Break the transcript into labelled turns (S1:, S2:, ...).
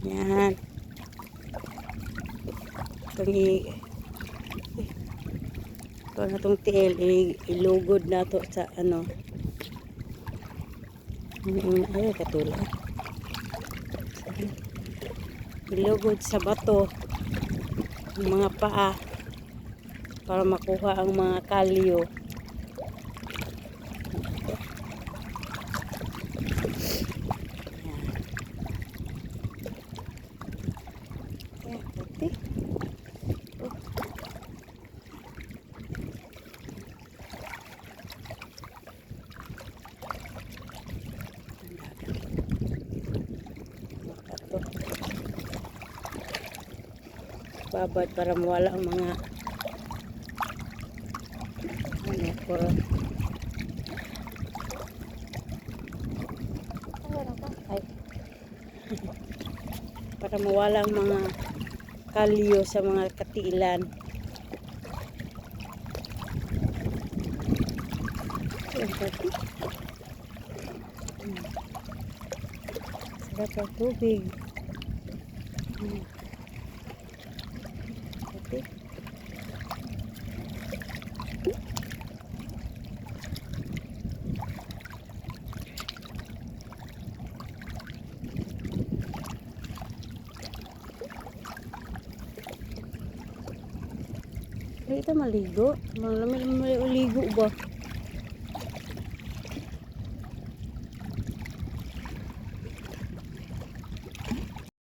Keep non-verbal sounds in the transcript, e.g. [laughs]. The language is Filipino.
S1: Yan. Itong i... Ito na itong tiil. Eh, ilugod na to sa ano. Ayaw katulad. Ilugod sa bato. Ang mga paa. Para makuha ang mga kalyo. Bato. Babad para mawala ang mga ano, puro. Ay. [laughs] para mawala ang mga kalyo sa mga katilan. Ayan, pati. Ang tubig. Hmm. Pati. Ay, ito maligo. Malamig maligo ba?